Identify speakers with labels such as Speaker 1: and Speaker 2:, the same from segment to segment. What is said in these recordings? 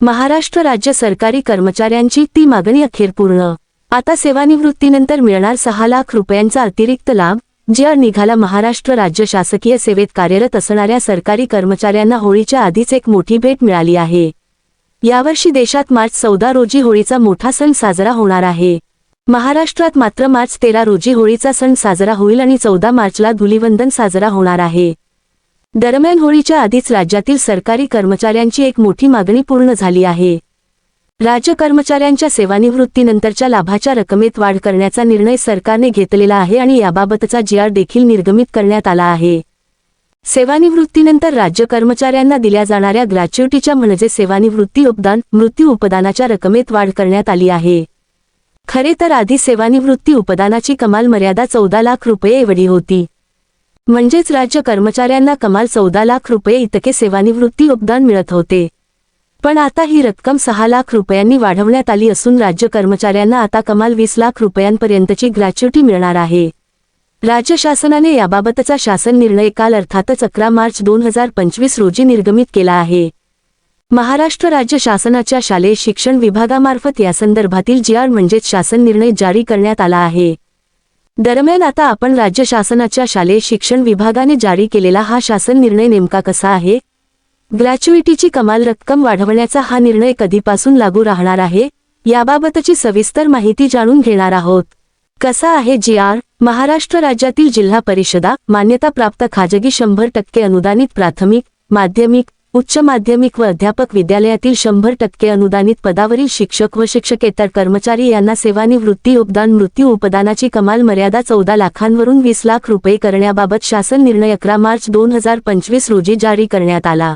Speaker 1: महाराष्ट्र राज्य सरकारी कर्मचाऱ्यांची ती मागणी अखेर पूर्ण आता सेवानिवृत्तीनंतर मिळणार सहा लाख रुपयांचा अतिरिक्त लाभ जे निघाला महाराष्ट्र राज्य शासकीय सेवेत कार्यरत असणाऱ्या सरकारी कर्मचाऱ्यांना होळीच्या आधीच एक मोठी भेट मिळाली आहे. यावर्षी देशात मार्च चौदा रोजी होळीचा मोठा सण साजरा होणार आहे. महाराष्ट्रात मात्र मार्च तेरा रोजी होळीचा सण साजरा होईल आणि चौदा मार्चला धुलिवंदन साजरा होणार आहे. दरम्यान होळीच्या आधीच राज्यातील सरकारी कर्मचाऱ्यांची एक मोठी मागणी पूर्ण झाली आहे. राज्य कर्मचाऱ्यांच्या सेवानिवृत्तीनंतरच्या लाभाच्या रकमेत वाढ करण्याचा निर्णय सरकारने घेतलेला आहे आणि याबाबतचा जीआर देखील निर्गमित करण्यात आला आहे. सेवानिवृत्तीनंतर राज्य कर्मचाऱ्यांना दिल्या जाणाऱ्या ग्रॅच्युटीच्या म्हणजे सेवानिवृत्ती उपदान मृत्यू उपदानाच्या रकमेत वाढ करण्यात आली आहे. खरे तर आधी सेवानिवृत्ती उपदानाची कमाल मर्यादा चौदा लाख रुपये एवढी होती. म्हणजेच राज्य कर्मचाऱ्यांना कमाल चौदा लाख रुपये इतके सेवानिवृत्ती योगदान मिळत होते. पण आता ही रक्कम सहा लाख रुपयांनी वाढवण्यात आली असून राज्य कर्मचाऱ्यांना आता कमाल वीस लाख रुपयांपर्यंतची ग्रॅच्युटी मिळणार आहे. राज्य शासनाने याबाबतचा शासन निर्णय काल अर्थातच अकरा मार्च दोन हजार पंचवीस रोजी निर्गमित केला आहे. महाराष्ट्र राज्य शासनाच्या शालेय शिक्षण विभागामार्फत यासंदर्भातील जी आर म्हणजेच शासन निर्णय जारी करण्यात आला आहे. दरम्यान आता आपण राज्य शासनाच्या शालेय शिक्षण विभागाने जारी केलेला हा शासन निर्णय नेमका कसा आहे? ग्रॅच्युइटीची कमाल रक्कम वाढवण्याचा हा निर्णय कधीपासून लागू राहणार आहे? याबाबतची सविस्तर माहिती जाणून घेणार आहोत. कसा आहे जी आर? महाराष्ट्र राज्यातील जिल्हा परिषदा मान्यताप्राप्त खाजगी शंभर टक्के अनुदानित प्राथमिक माध्यमिक उच्च माध्यमिक व अध्यापक विद्यालयातील शंभर टक्के अनुदानित पदावरील शिक्षक व शिक्षकेतर कर्मचारी यांना सेवानिवृत्ती उपदान मृत्यू उपदानाची कमाल मर्यादा चौदा लाखांवरून वीस लाख रुपये करण्याबाबत शासन निर्णय अकरा मार्च दोन हजार पंचवीस रोजी जारी करण्यात आला.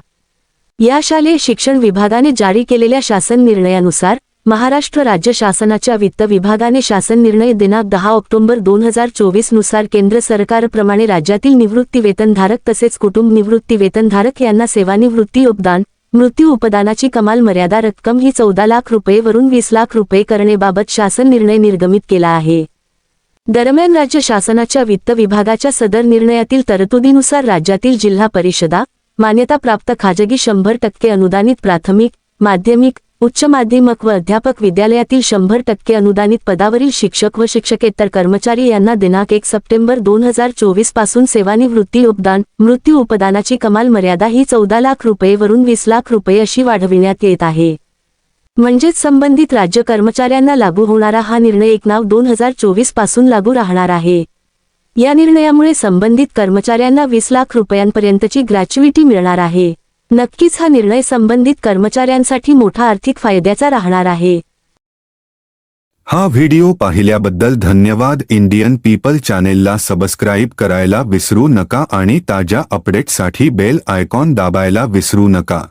Speaker 1: या शालेय शिक्षण विभागाने जारी केलेल्या शासन निर्णयानुसार महाराष्ट्र राज्य शासनाच्या वित्त विभागाने शासन निर्णय दिनांक दहा ऑक्टोबर दोन हजार चोवीसनुसार केंद्र सरकारप्रमाणे राज्यातील निवृत्तीवेतनधारक तसेच कुटुंब निवृत्तीवेतनधारक यांना सेवानिवृत्ती योगदान मृत्यू उपदानाची कमाल मर्यादा रक्कम ही चौदा लाख रुपयेवरून वीस लाख रुपये करणेबाबत शासन निर्णय निर्गमित केला आहे. दरम्यान राज्य शासनाच्या वित्त विभागाच्या सदर निर्णयातील तरतुदीनुसार राज्यातील जिल्हा परिषदा मान्यताप्राप्त खाजगी शंभर टक्के अनुदानित प्राथमिक माध्यमिक उच्च माध्यमिक व अध्यापक विद्यालयातील शंभर टक्के अनुदानित पदावरील शिक्षक व शिक्षकेतर कर्मचारी यांना दिनांक एक सप्टेंबर दोन हजार चोवीसपासून सेवानिवृत्ती उपदान मृत्यू उपदानाची कमाल मर्यादा ही चौदा लाख रुपयेवरून वीस लाख रुपये अशी वाढविण्यात येत आहे. म्हणजेच संबंधित राज्य कर्मचाऱ्यांना लागू होणारा हा निर्णय एक नाव दोन हजार चोवीसपासून लागू राहणार आहे. या निर्णयामुळे संबंधित कर्मचाऱ्यांना वीस लाख रुपयांपर्यंतची ग्रॅच्युइटी मिळणार आहे. नक्कीच हा निर्णय संबंधित कर्मचाऱ्यांसाठी मोठा आर्थिक फायद्याचा राहणार आहे.
Speaker 2: हा व्हिडिओ पाहिल्याबद्दल धन्यवाद. इंडियन पीपल चॅनेलला सबस्क्राईब करायला विसरू नका आणि ताज्या अपडेटसाठी बेल आयकॉन दाबायला विसरू नका.